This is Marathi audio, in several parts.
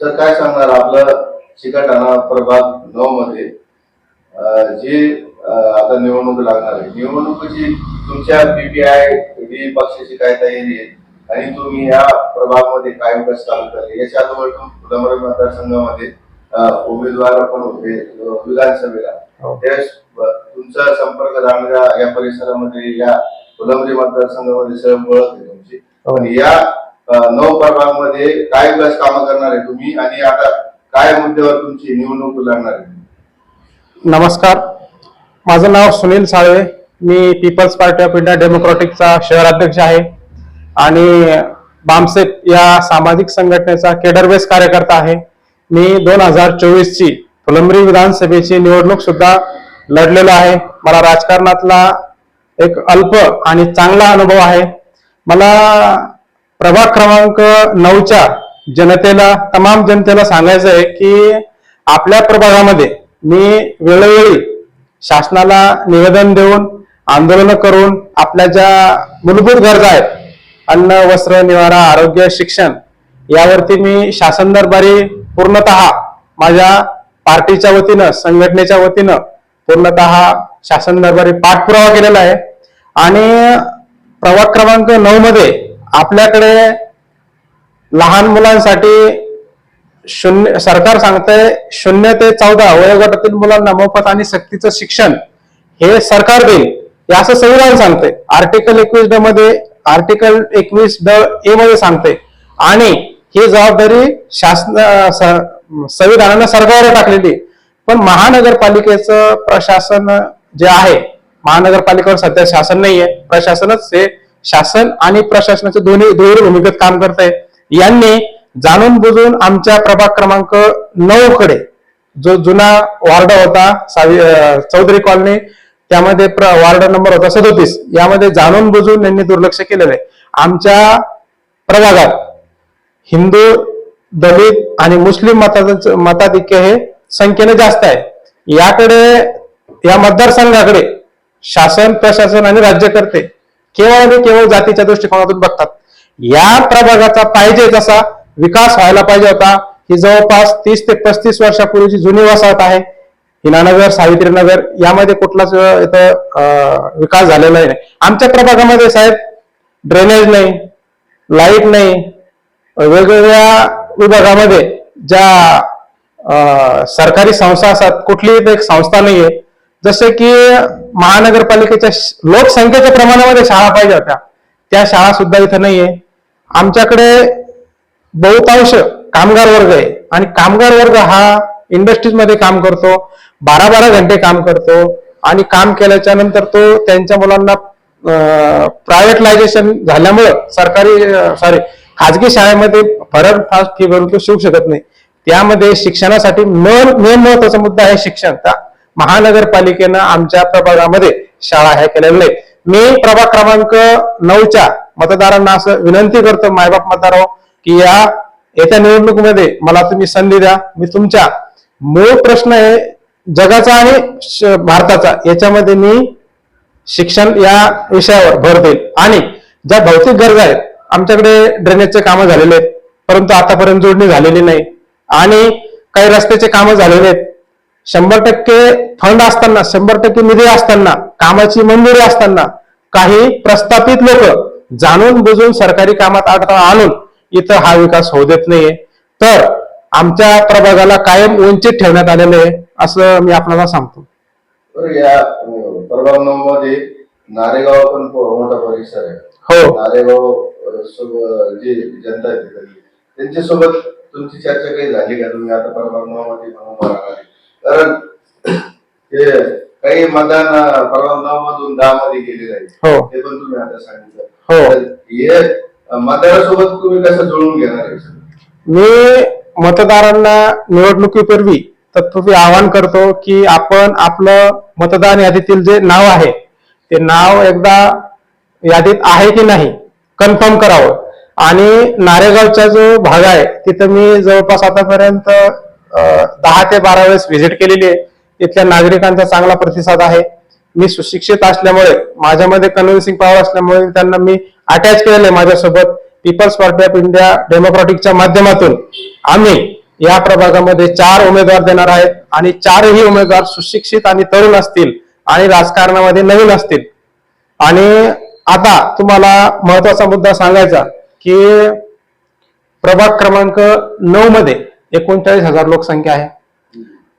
सर काय सांगणार? आपलं चिकटाणा प्रभाग नऊ मध्ये जी आता निवडणूक लागणार आहे. निवडणुकीची तुमच्या पीपीआय ही पक्षाची काय तयारी आहे? आणि तुम्ही या प्रभागामध्ये काय विकास काम करते याच्या अगोदर फुलंब्री मतदारसंघामध्ये उमेदवार पण होते विधानसभेला. हो. त्यावेळेस तुमचा संपर्क जाणगा या परिसरामध्ये या फुलंब्री मतदारसंघामध्ये सर्व ओळख आहे तुमची. हो. पण या अं, नऊ प्रभागामध्ये काय बस कामं करणार आहे तुम्ही आणि आता काय मुद्द्यावर तुमची निवडणूक लढणार आहे? नमस्कार. माझं नाव सुनील साळवे. मी पीपल्स पार्टी ऑफ इंडिया डेमोक्रॅटिकचा शहराध्यक्ष आहे. आणि बामसेप या सामाजिक संघटनेचा केडरबेस कार्यकर्ता आहे. मी दोन हजार चोवीस ची विधानसभेची निवडणूक सुद्धा लढलेलो आहे. मला राजकारणातला एक अल्प आणि चांगला अनुभव आहे. मला प्रभाग क्रमांक नऊच्या जनतेला तमाम जनतेला सांगायचं आहे की आपल्या प्रभागामध्ये मी वेळोवेळी शासनाला निवेदन देऊन आंदोलन करून आपल्या ज्या मूलभूत गरजा आहेत अन्न वस्त्र निवारा आरोग्य शिक्षण यावरती मी शासन दरबारी पूर्णतः माझ्या पार्टीच्या वतीनं संघटनेच्या वतीनं पूर्णतः शासन दरबारी पाठपुरावा केलेला आहे. आणि प्रभाग क्रमांक नऊ मध्ये आपल्याकडे लहान मुलांसाठी शून्य सरकार सांगतंय शून्य ते चौदा वयोगटातील मुलांना मोफत आणि सक्तीचं शिक्षण हे सरकार देईल हे असं संविधान सांगते आर्टिकल एकवीस ड मध्ये आर्टिकल एकवीस ड ए मध्ये सांगते आणि ही जबाबदारी शासन संविधानानं सरकारवर टाकलेली पण महानगरपालिकेचं प्रशासन जे आहे महानगरपालिकेवर सध्या शासन नाहीये. प्रशासनच हे शासन आणि प्रशासनाचे दोन्ही दोन्ही भूमिकेत काम करत आहे यांनी जाणून बुजून आमच्या प्रभाग क्रमांक नऊ कडे जो जुना वार्ड होता सावी चौधरी कॉलनी त्यामध्ये प्र- वार्ड नंबर होता सदोतीस. यामध्ये जाणून बुजून यांनी दुर्लक्ष केलेलं आहे आमच्या प्रभागात हिंदू दलित आणि मुस्लिम मताचं मताधिक्य हे संख्येने जास्त आहे. याकडे या मतदारसंघाकडे शासन प्रशासन आणि राज्यकर्ते केवळ आणि केवळ जातीच्या दृष्टिकोनातून बघतात. या प्रभागाचा पाहिजे तसा विकास व्हायला पाहिजे होता. ही जवळपास तीस ते पस्तीस वर्षापूर्वीची जुनी वसाहत आहे. हिनानगर सावित्रीनगर यामध्ये कुठलाच इथं विकास झालेला नाही. आमच्या प्रभागामध्ये साहेब ड्रेनेज नाही लाइट नाही. वेगवेगळ्या विभागामध्ये ज्या सरकारी संस्था असतात कुठलीही एक संस्था नाहीये. जसे की महानगरपालिकेच्या लोकसंख्येच्या प्रमाणामध्ये शाळा पाहिजे होत्या. त्या शाळा सुद्धा इथं नाहीये. आमच्याकडे बहुतांश कामगार वर्ग आहे. आणि कामगार वर्ग हा इंडस्ट्रीजमध्ये काम करतो बारा बारा घंटे काम करतो आणि काम केल्याच्यानंतर तो त्यांच्या मुलांना प्रायव्हेटलायझेशन झाल्यामुळं सरकारी सॉरी खाजगी शाळेमध्ये फरक फास्ट फी भरून तो शिकू शकत नाही. त्यामध्ये शिक्षणासाठी मेन मेन महत्त्वाचा मुद्दा आहे शिक्षण. महानगरपालिकेनं आमच्या प्रभागामध्ये शाळा ह्या केलेल्या नाहीत. मी प्रभाग क्रमांक नऊच्या मतदारांना असं विनंती करतो मायबाप मतदारांनो की या येत्या निवडणुकीमध्ये मला तुम्ही संधी द्या. मी तुमच्या मूळ प्रश्न आहे जगाचा आणि श- भारताचा याच्यामध्ये मी शिक्षण या विषयावर भर देईल. आणि ज्या भौतिक गरजा आहेत आमच्याकडे ड्रेनेजचे कामं झालेले आहेत परंतु आतापर्यंत जोडणी झालेली नाही. आणि काही रस्त्याचे कामं झालेले आहेत शंभर टक्के फंड असताना शंभर टक्के निधी असताना कामाची मंजुरी असताना काही प्रस्थापित लोक जाणून बुजून सरकारी कामात अडथळा आणून इथं हा विकास होऊ देत नाहीये. तर आमच्या प्रभागाला कायम वंचित ठेवण्यात आलेलं आहे असं मी आपल्याला सांगतो. तर या प्रभाग नऊ मध्ये नारेगाव पण मोठा परिसर आहे. हो. नारेगाव जी जनता आहे त्यांच्यासोबत तुमची चर्चा काही झाली का? तुम्ही आता प्रभाग नऊ मध्ये कारण ते काही मतदान नऊ मधून दहा मध्ये गेलेले आहे हो. ते पण तुम्ही आता सांगितलं. हो. तर हे मतदारासोबत तुम्ही कसं जुळून घेणार आहे? सर? मी मतदारांना निवडणुकीपूर्वी तत्पूर्वी आवाहन करतो की आपण आपलं मतदान यादीतील जे नाव आहे ते नाव एकदा यादीत आहे की नाही कन्फर्म करावं. आणि नारेगावचा जो भाग आहे तिथं मी जवळपास आतापर्यंत दहा ते बारा वेळेस व्हिजिट केलेली आहे. तिथल्या नागरिकांचा चांगला प्रतिसाद आहे. मी सुशिक्षित असल्यामुळे माझ्यामध्ये कन्व्हिन्सिंग पॉवर असल्यामुळे त्यांना मी अटॅच केलेलं आहे माझ्यासोबत. पीपल्स पार्टी ऑफ इंडिया डेमोक्रॅटिकच्या माध्यमातून आम्ही या प्रभागामध्ये चार उमेदवार देणार आहेत आणि चारही उमेदवार सुशिक्षित आणि तरुण असतील आणि राजकारणामध्ये नवीन असतील. आणि आता तुम्हाला महत्त्वाचा मुद्दा सांगायचा की प्रभाग क्रमांक नऊ मध्ये एकोणचाळीस हजार लोकसंख्या आहे.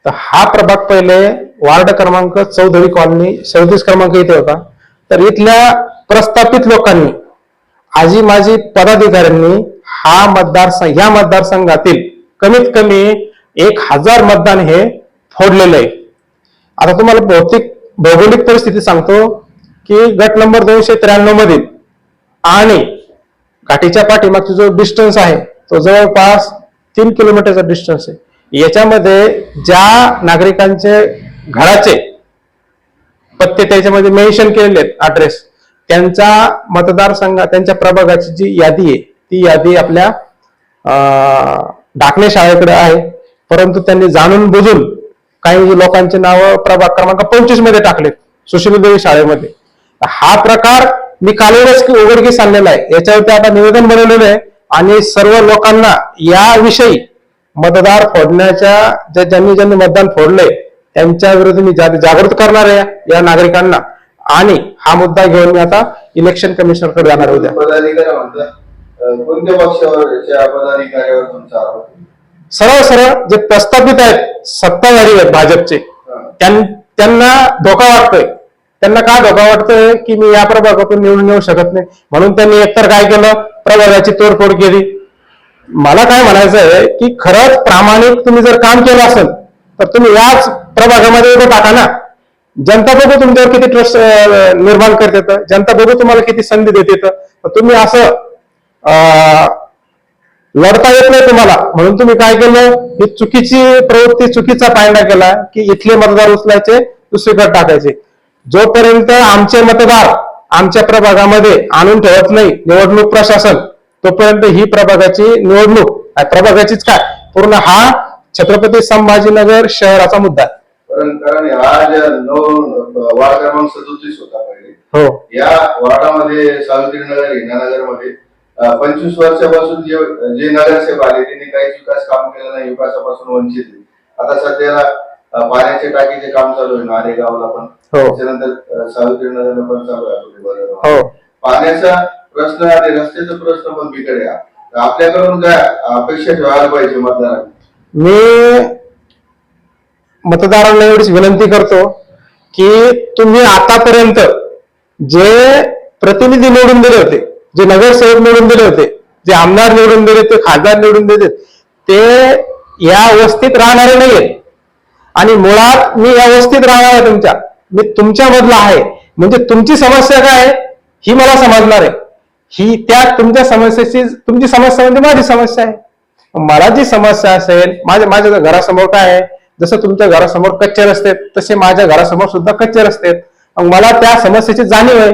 तर हा प्रभाग पहिले वार्ड क्रमांक चौधरी कॉलनी सदतीस क्रमांक इथे होता. तर इथल्या प्रस्थापित लोकांनी आजी माजी पदाधिकाऱ्यांनी हा मतदारसंघ या मतदारसंघातील कमीत कमी एक हजार मतदान हे फोडलेलं आहे. आता तुम्हाला भौतिक भौगोलिक परिस्थिती सांगतो की गट नंबर दोनशे त्र्याण्णव मधील आणि घाटीच्या पाठीमागचा जो डिस्टन्स आहे तो जवळपास तीन किलोमीटरचा डिस्टन्स आहे. याच्यामध्ये ज्या नागरिकांचे घराचे पत्ते त्याच्यामध्ये मेन्शन केलेले आहेत अड्रेस त्यांचा मतदारसंघ त्यांच्या प्रभागाची जी यादी आहे ती यादी आपल्या अं, डाकणे शाळेकडे आहे. परंतु त्यांनी जाणून बुजून काही लोकांचे नाव प्रभाग क्रमांक पंचवीसमध्ये टाकलेत सुशीलदेवी शाळेमध्ये. हा प्रकार मी कालवरच की उघडकीस आणलेला आहे. याच्यावरती आता निवेदन बनवलेलं आहे. आणि सर्व लोकांना याविषयी मतदार फोडण्याच्या ज्या ज्यांनी ज्यांनी मतदान फोडलंय त्यांच्या विरुद्ध मी जागृत करणार आहे या नागरिकांना आणि हा मुद्दा घेऊन मी आता इलेक्शन कमिशनरकडे जाणार आहे उद्या? सरळ सरळ जे प्रस्थापित आहेत सत्ताधारी आहेत भाजपचे. त्यां- त्यांना धोका वाटतोय त्यांना काय धोका वाटतोय की मी या प्रभागातून निवडून येऊ शकत नाही? म्हणून त्यांनी एकतर काय केलं? प्रभागाची तोडफोड केली. मला काय म्हणायचं आहे की खरंच प्रामाणिक तुम्ही जर काम केलं असेल तर तुम्ही याच प्रभागामध्ये उभं टाका ना. जनता बघू तुमच्यावर किती ट्रस्ट निर्माण करते तर. जनता बघू तुम्हाला किती संधी देते तुम्ही असं लढता येत नाही तुम्हाला. म्हणून तुम्ही काय केलं? ही चुकीची प्रवृत्ती चुकीचा पायंडा केला की इथले मतदार उचलायचे दुसरीकडे टाकायचे. जोपर्यंत आमचे मतदार आमच्या प्रभागामध्ये आणून ठेवत नाही निवडणूक प्रशासन तोपर्यंत ही प्रभागाची निवडणूक प्रभागाचीच काय? पूर्ण हा छत्रपती संभाजीनगर शहराचा मुद्दा आहे. कारण हा ज्या नऊ वार्ड क्रमांक सदोतीस होता पहिले हो. या वार्डामध्ये सावित्रीनगर हिनानगरमध्ये पंचवीस वर्षापासून जे जे नगरसेवक आले त्यांनी काहीच विकास काम केलं नाही विकासापासून वंचित. आता सध्याला पाण्याचे टाकीचे काम चालू आहे नारेगावला पण हो. त्याच्यानंतर अं, सावित्रीनगरला पण चालू आहे आपल्या. हो पाण्याचा प्रश्न आणि रस्त्याचा प्रश्न पण बिकडे आहे. तर आपल्याकडून काय अपेक्षा ठेवायला पाहिजे मतदारांनी मी मतदारांना एवढीच विनंती करतो की तुम्ही आतापर्यंत जे प्रतिनिधी निवडून दिले होते जे नगरसेवक निवडून दिले होते जे आमदार निवडून दिले ते खासदार निवडून दिले ते या वस्तीत राहणारे नाहीयेत आणि मुळात मी व्यवस्थित राहणार आहे तुमच्या. मी तुमच्यामधला आहे. म्हणजे तुमची समस्या काय आहे? ही मला समजणार आहे. ही त्या तुमच्या समस्येची तुमची समस्या म्हणजे माझी समस्या आहे. मला जी समस्या असेल माझ्या माझ्या घरासमोर काय आहे? जसं तुमच्या घरासमोर कच्चे रस्ते तसे माझ्या घरासमोर सुद्धा कच्चे रस्ते मग मला त्या समस्येची जाणीव आहे.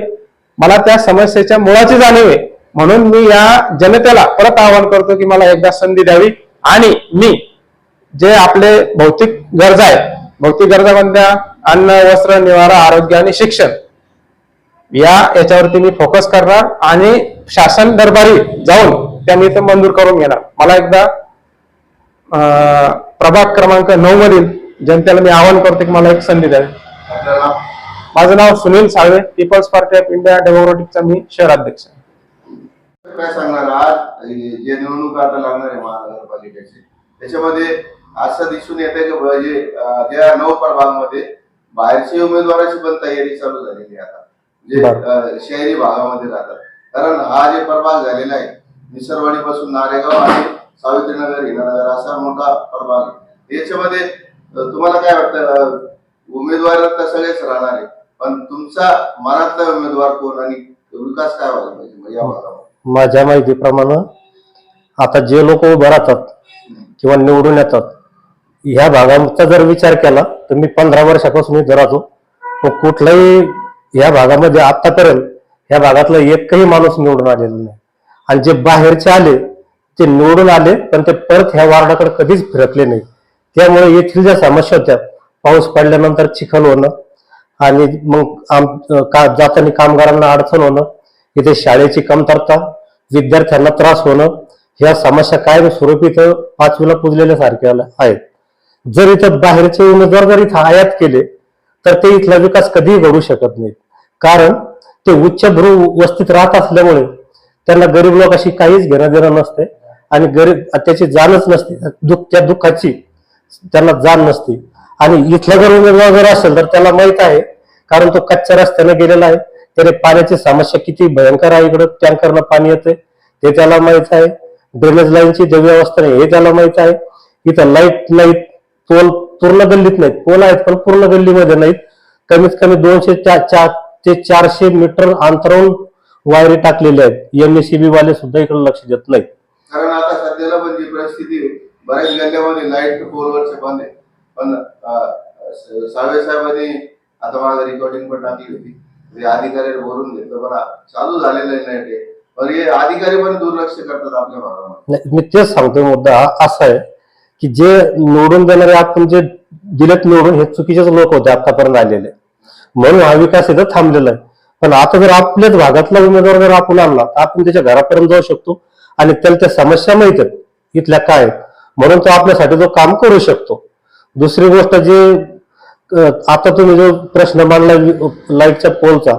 मला त्या समस्येच्या मुळाची जाणीव आहे. म्हणून मी या जनतेला परत आवाहन करतो की मला एकदा संधी द्यावी आणि मी जे आपले भौतिक गरजा आहेत. भौतिक गरजा कोणत्या अन्न वस्त्र निवारा आरोग्य आणि शिक्षण. या याच्यावरती मी फोकस करणार आणि शासन दरबारी जाऊन त्या मी मंजूर करून घेणार. मला एकदा प्रभाग क्रमांक नऊ मधील जनतेला मी आवाहन करतो की मला एक संधी द्यावी माझं नाव Sunil Salve People's Party of India डेमोक्रेटिकचा मी शहराध्यक्ष काय सांगणार आज? जे निवडणूक आता लागणार आहे महानगरपालिकेची. त्याच्यामध्ये असं दिसून येत आहे की ब- जे अं, त्या नऊ प्रभागामध्ये बाहेरचे उमेदवाराची पण तयारी चालू झालेली आहे आता. जे शहरी भागामध्ये राहतात. कारण हा जे प्रभाग झालेला आहे निसरवाडी पासून नारेगाव आणि सावित्रीनगर हिनानगर असा मोठा प्रभाग आहे. याच्यामध्ये तुम्हाला काय वाटतं? उमेदवार तर सगळेच राहणार आहे पण तुमचा मनातला उमेदवार कोण आणि विकास काय व्हायला पाहिजे या भागामध्ये? माझ्या माहितीप्रमाणे आता जे लोक उभं राहतात किंवा निवडून येतात ह्या भागाचा जर विचार केला तर मी पंधरा वर्षापासून इथं राहतो. मग कुठलाही ह्या भागामध्ये आतापर्यंत ह्या भागातला एकही माणूस निवडून आलेला नाही. आणि जे बाहेरचे आले ते निवडून आले पण ते परत ह्या वार्डाकडे कधीच फिरकले नाही. त्यामुळे येथील ज्या समस्या होत्या पाऊस पडल्यानंतर चिखल होणं आणि मग आम का जाताना कामगारांना अडचण होणं इथे शाळेची कमतरता विद्यार्थ्यांना त्रास होणं ह्या समस्या कायम स्वरूपी इथं पाचवीला पुजलेल्या सारख्या आहेत. जर इथं बाहेरचे उमेदवार जर इथं आयात केले तर ते इथला विकास कधीही घडू शकत नाही कारण ते उच्चभ्रू वस्तीत राहत असल्यामुळे त्यांना गरीब लोकांशी काहीच घेणं देणं नसते आणि गरीब त्याची जाणच नसते. दुःख त्या दुःखाची त्यांना जाण नसते. आणि इथला जर उमेदवार जर असेल तर त्याला माहीत आहे कारण तो कच्च्या रस्त्याने गेलेला आहे. त्याने पाण्याची समस्या किती भयंकर आहे इकडं. टँकरनं पाणी येते ते त्याला माहीत आहे. ड्रेनेज लाईनची जे व्यवस्था नाही हे त्याला माहीत आहे. इथं लाइट लाइट पोल पूर्ण गल्लीत नाहीत. पोल आहेत पण पूर्ण गल्लीमध्ये नाहीत. कमीत कमी दोनशे चा- चा- ते चारशे मीटर अंतरावून वायरी टाकलेल्या आहेत. एमएससीबी वाले सुद्धा इकडे लक्ष देत नाहीत. कारण आता सध्याला पण जी परिस्थिती बऱ्याच गल्ल्यामध्ये लाइट पोलवरचे बंद आहे पण सावे साहेबांनी आता माझं रेकॉर्डिंग पण टाकली होती अधिकारी बोलून घेतलं. पण चालू झालेलं आहे लाइट आहे पण हे अधिकारी पण दुर्लक्ष करतात आपल्या भागामध्ये. नाही, मी तेच सांगतोय मुद्दा हा असा आहे. की जे निवडून देणारे आपण जे दिलेत निवडून हे चुकीचेच लोक होते आतापर्यंत आलेले. म्हणून हा विकास इथं थांबलेला आहे. पण आता जर आपल्याच भागातला उमेदवार जर आपण आणला तर आपण त्याच्या घरापर्यंत जाऊ शकतो आणि त्याला त्या समस्या माहीत आहेत इथल्या काय म्हणून तो आपल्यासाठी जो काम करू शकतो. दुसरी गोष्ट जे आता तुम्ही जो प्रश्न मांडला लाईटच्या पोलचा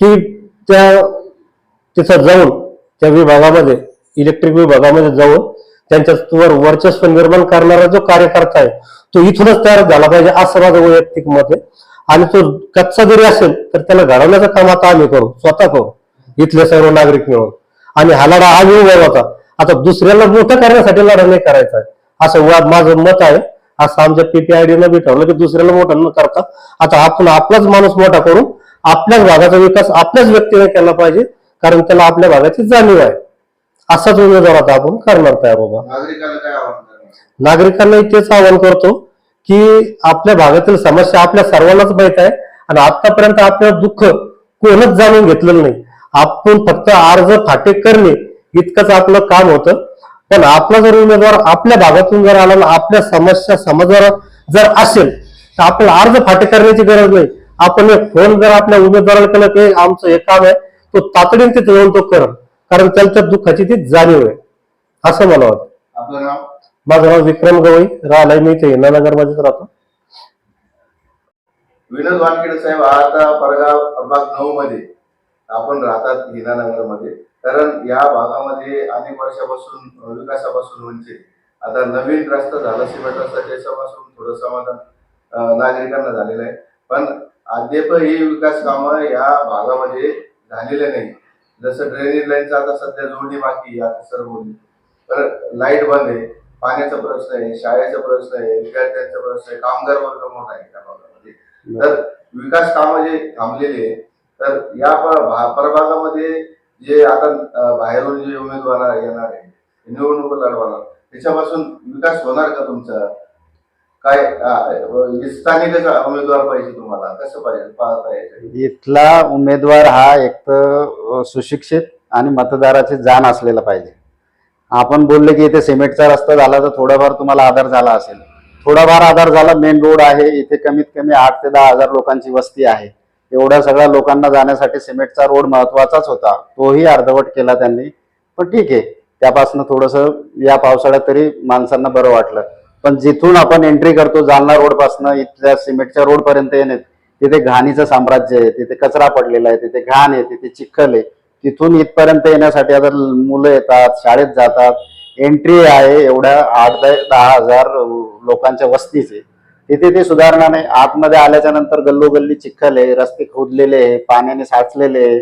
की त्या तिथं जाऊन त्या विभागामध्ये इलेक्ट्रिक विभागामध्ये जाऊन त्यांच्यावर वर्चस्व निर्माण करणारा जो कार्यकर्ता आहे तो इथूनच तयार झाला पाहिजे असं माझं वैयक्तिक मत आहे. आणि तो कच्चा जरी असेल तर त्याला घडवण्याचं काम आता आम्ही करू स्वतः करू इथले सर्व नागरिक मिळून. आणि हा लढा आम्ही होता. आता दुसऱ्याला मोठं करण्यासाठी लढा नाही करायचा आहे. असं माझं मत आहे. असं आमच्या पीपीआयडीनं न बी ठरवलं की दुसऱ्याला मोठं न करता आता आपण आपलाच माणूस मोठा करून आपल्याच भागाचा विकास आपल्याच व्यक्तीने केला पाहिजे कारण त्याला आपल्या भागाची जाणीव आहे. असाच उमेदवार आता आपण करणार तयार बाबा नागरिकांना काय आव्हान करणार? नागरिकांनाही तेच आवाहन करतो की आपल्या भागातील समस्या आपल्या सर्वांनाच माहीत आहे आणि आतापर्यंत आपलं दुःख कोणच जाणून घेतलेलं नाही. आपण फक्त अर्ज फाटे करणे इतकंच आपलं काम होतं. पण आपला जर उमेदवार आपल्या भागातून जर आला ना आपल्या समस्या समजणार जर असेल तर आपल्याला अर्ज फाटे करण्याची गरज नाही. आपण एक फोन जर आपल्या उमेदवाराला केलं की आमचं हे काम आहे तो तातडीने तिथे जाऊन तो करत कारण त्याच्या दुःखाची ती जाणीव आहे. असं मला वाटतं. आपलं नाव? माझं नाव विक्रम गवई. राहिलाय मी इथे. नगर मध्येच राहतो. विनोद वानखेडे साहेब आता परगाव प्रभाग नऊ मध्ये आपण राहतात हिनानगरमध्ये कारण या भागामध्ये अनेक वर्षापासून विकासापासून वंचित आता नवीन रस्ता झाला. सिमेंट रस्ता त्याच्यापासून थोडं समाधान नागरिकांना झालेलं आहे. पण अद्याप ही विकास कामं या भागामध्ये झालेले नाही जसं ड्रेनेज लाईनचं आता सध्या जोडणी बाकी आहे, आता सर बोलली तर लाइट बंद आहे पाण्याचा प्रश्न आहे शाळेचा प्रश्न आहे विद्यार्थ्यांचा प्रश्न आहे कामगार वर्ग मोठा आहे त्या भागामध्ये. तर विकास कामं जे थांबलेली आहे तर या प्रभागामध्ये जे आता बाहेरून जे उमेदवार येणार आहे निवडणूक लढवणार त्याच्यापासून विकास होणार का तुमचा? काय अं, म्हणजे स्थानिकच उमेदवार पाहिजे तुम्हाला. कसं पाहिजे? पाहता याच्याकडे इथला उमेदवार हा एक तर सुशिक्षित आणि मतदाराची जाण असलेला पाहिजे. आपण बोलले की इथे सिमेंटचा रस्ता झाला तर थोडाफार तुम्हाला आधार झाला असेल. थोडाफार आधार झाला मेन रोड आहे इथे कमीत कमी आठ ते दहा हजार लोकांची वस्ती आहे. एवढ्या सगळ्या लोकांना जाण्यासाठी सिमेंटचा रोड महत्वाचाच होता. तोही अर्धवट केला त्यांनी. पण ठीक आहे त्यापासून थोडंसं या पावसाळ्यात तरी माणसांना बरं वाटलं. पण जिथून आपण एंट्री करतो जालना रोड पासनं इथल्या सिमेंटच्या रोड पर्यंत येणे तिथे घाणीचं साम्राज्य आहे तिथे कचरा पडलेला आहे तिथे घाण आहे तिथे चिखल आहे. तिथून इथपर्यंत येण्यासाठी आता मुलं येतात शाळेत जातात. एंट्री आहे एवढ्या आठ दहा हजार लोकांच्या वस्तीचे तिथे ते सुधारणा नाही आतमध्ये आल्याच्यानंतर गल्लोगल्ली चिखल आहे रस्ते खोदलेले आहे पाण्याने साचलेले आहे.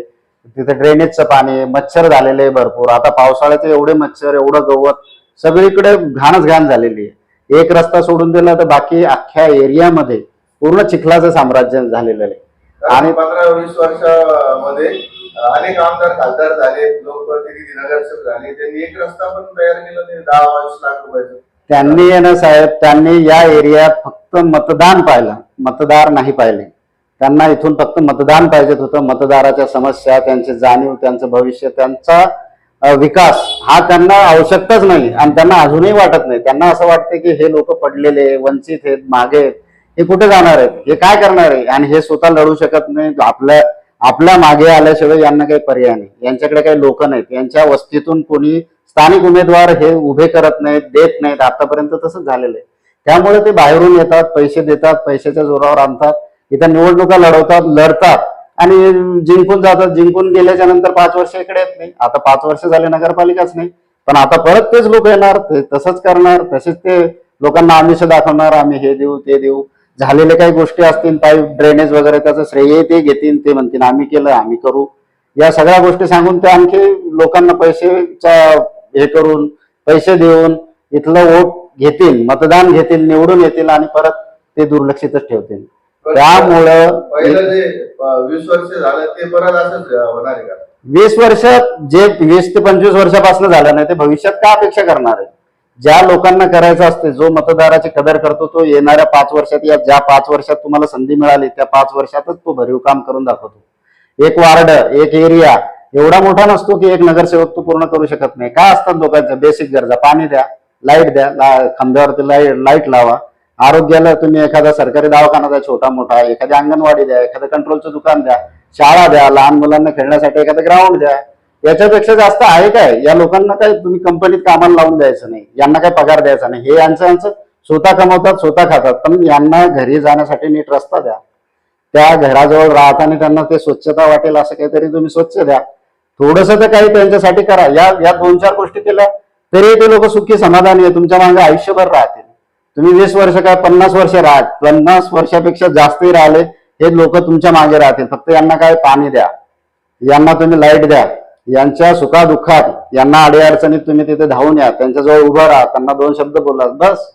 तिथे ड्रेनेजचं पाणी मच्छर झालेले आहे भरपूर. आता पावसाळ्याचे एवढे मच्छर एवढं गवत सगळीकडे घाणच घाण झालेली आहे. एक रस्ता सोडून दिला तर बाकी अख्ख्या एरियामध्ये पूर्ण चिखलाचं साम्राज्य झालेलं आहे. आणि पंधरा वीस वर्षामध्ये अनेक आमदार खासदार झाले लोकप्रतिनिधी नगरसेवक झाले. त्यांनी एक रस्ता पण तयार केला नाही दहा बावीस लाख रुपयाचा. त्यांनी ना साहेब त्यांनी या एरियात फक्त मतदान पाहिलं. मतदार नाही पाहिले. त्यांना इथून फक्त मतदान पाहिजेत होतं. मतदाराच्या समस्या त्यांची जाणीव त्यांचं भविष्य त्यांचा विकास हा त्यांना आवश्यकताच नाही आणि त्यांना अजूनही वाटत नाही. त्यांना असं वाटतं की हे लोक पडलेले वंचित आहेत मागे आहेत. हे कुठे जाणार आहेत? हे काय करणार आहे? आणि हे स्वतः लढू शकत नाही. आपल्या आपल्या मागे आल्याशिवाय यांना काही पर्याय नाही. यांच्याकडे काही लोक नाहीत. यांच्या वस्तीतून कोणी स्थानिक उमेदवार हे उभे करत नाहीत देत नाहीत. आतापर्यंत तसंच झालेलं आहे. त्यामुळे ते बाहेरून येतात पैसे देतात पैशाच्या जोरावर आणतात. इथं निवडणुका लढवतात लढतात. आणि जिंकून जातात. जिंकून गेल्याच्यानंतर पाच वर्ष इकडे येत नाही. आता पाच वर्ष झाले नगरपालिकाच नाही. पण आता परत तेच लोक येणार ते तसंच करणार तसेच ते लोकांना आमिष दाखवणार आम्ही हे देऊ ते देऊ. झालेले काही गोष्टी असतील पाईप ड्रेनेज वगैरे त्याचं श्रेय ते घेतील ते म्हणतील आम्ही केलं आम्ही करू. या सगळ्या गोष्टी सांगून ते आणखी लोकांना पैसेचा हे करून पैसे देऊन इथलं वोट घेतील मतदान घेतील निवडून येतील आणि परत ते दुर्लक्षितच ठेवतील. त्यामुळं पहिलं जे अ, वीस वर्ष झालं ते परत असंच होणार आहे का? वीस वर्षात जे वीस ते पंचवीस वर्षापासून झालं नाही ते भविष्यात काय अपेक्षा करणार आहे? ज्या लोकांना करायचं असते जो मतदाराची कदर करतो तो येणाऱ्या पाच वर्षात या ज्या पाच वर्षात तुम्हाला संधी मिळाली त्या पाच वर्षातच तो भरीव काम करून दाखवतो. एक वार्ड एक एरिया एवढा मोठा नसतो की एक नगरसेवक तो पूर्ण करू शकत नाही. काय असतात लोकांच्या बेसिक गरजा. पाणी द्या लाइट द्या ला- खांब्यावरती लाइट लाइट लावा. आरोग्याला तुम्ही एखादा सरकारी दवाखाना द्या छोटा मोठा एखादी अंगणवाडी द्या एखादं कंट्रोलचं दुकान द्या शाळा द्या लहान मुलांना खेळण्यासाठी एखादं ग्राउंड द्या. याच्यापेक्षा जास्त आहे काय? या लोकांना काय तुम्ही कंपनीत कामाला लावून द्यायचं नाही. यांना काय पगार द्यायचा नाही. हे यांचं यांचं स्वतः कमवतात स्वतः खातात. पण यांना घरी जाण्यासाठी नीट रस्ता द्या. त्या घराजवळ राहताना त्यांना ते स्वच्छता वाटेल असं काहीतरी तुम्ही स्वच्छ द्या. थोडस तर काही त्यांच्यासाठी करा. या या दोन चार गोष्टी केल्या तरी ते लोक सुखी समाधानी आहे तुमच्या मागे आयुष्यभर राहतील. तुम्ही वीस वर्ष काय पन्नास वर्ष राहा पन्नास वर्षापेक्षा जास्तही राहिले हे लोक तुमच्या मागे राहतील. फक्त यांना काय पाणी द्या. यांना तुम्ही लाइट द्या. यांच्या सुखादुःखात यांना अडीअडचणीत तुम्ही तिथे धावून या. त्यांच्याजवळ उभं राहा. त्यांना दोन शब्द बोला. बस.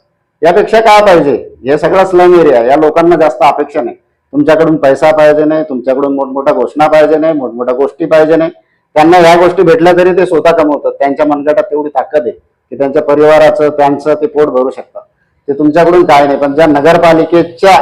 यापेक्षा काय पाहिजे? हे सगळं स्लम एरिया या लोकांना जास्त अपेक्षा नाही. तुमच्याकडून पैसा पाहिजे नाही. तुमच्याकडून मोठमोठ्या घोषणा पाहिजे नाही. मोठमोठ्या गोष्टी पाहिजे नाही. त्यांना ह्या गोष्टी भेटल्या तरी ते स्वतः कमवतात. त्यांच्या मनगटात तेवढी ताकद आहे की त्यांच्या परिवाराचं त्यांचं ते पोट भरू शकतात. ते तुमच्याकडून काय नाही पण ज्या नगरपालिकेच्या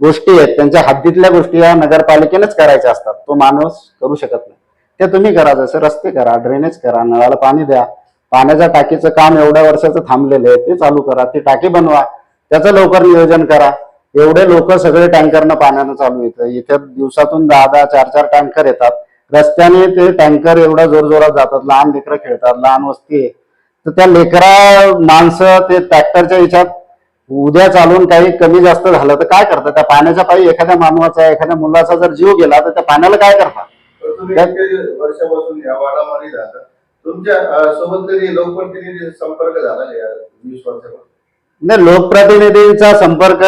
गोष्टी आहेत त्यांच्या हद्दीतल्या गोष्टी या नगरपालिकेनेच करायच्या असतात. तो माणूस करू शकत नाही. ते तुम्ही करा जसं रस्ते करा ड्रेनेज करा नळाला पाणी द्या. पाण्याच्या टाकीचं काम एवढ्या वर्षाचं थांबलेलं आहे ते चालू करा ती टाकी बनवा. त्याचं लवकर नियोजन करा. एवढे लोक सगळे टँकरनं पाण्यानं चालू येतं इथे दिवसातून दहा दहा चार चार टँकर येतात. रस्त्याने ते टँकर एवढा जोरजोरात जातात. लहान लेकरं खेळतात लहान वस्ती आहे. तर त्या लेकरा माणसं ते ट्रॅक्टरच्या याच्यात उद्या चालून काही कमी जास्त झालं तर काय करतात त्या पाण्याच्या पायी एखाद्या मानवाचा एखाद्या मुलाचा जर जीव गेला तर त्या पाण्याला काय करतात तर तुम्ही त्यात- इतके वर्षापासून या वाडामध्ये राहता. तुमच्या अ, सोबत कधी लोकप्रतिनिधी संपर्क झाला का या वीस वर्षापासून? नाही लोकप्रतिनिधींचा संपर्क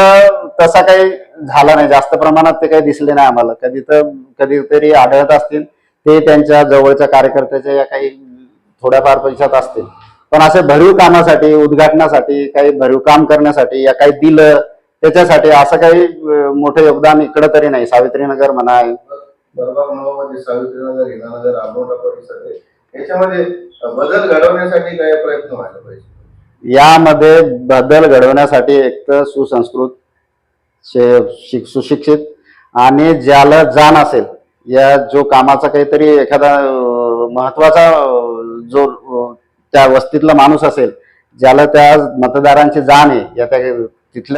तसा काही झाला नाही. जास्त प्रमाणात ते काही दिसले नाही आम्हाला. कधी तर कधीतरी आढळत असतील. ते त्यांच्या जवळच्या कार्यकर्त्याच्या या काही थोड्याफार पैशात असतील. पण असे भरीव कामासाठी उद्घाटनासाठी काही भरीव काम करण्यासाठी या काही दिलं त्याच्यासाठी असं काही मोठं योगदान इकडं तरी नाही. सावित्रीनगर म्हणा याच्यामध्ये बदल घडवण्यासाठी काय प्रयत्न व्हायला पाहिजे? यामध्ये बदल घडवण्यासाठी एक तर सुसंस्कृत सुशिक्षित आणि ज्याला जाण असेल या जो कामाचा काहीतरी एखादा महत्त्वाचा जो त्या वस्तीतला माणूस असेल ज्याला त्या मतदारांची जाण आहे या त्या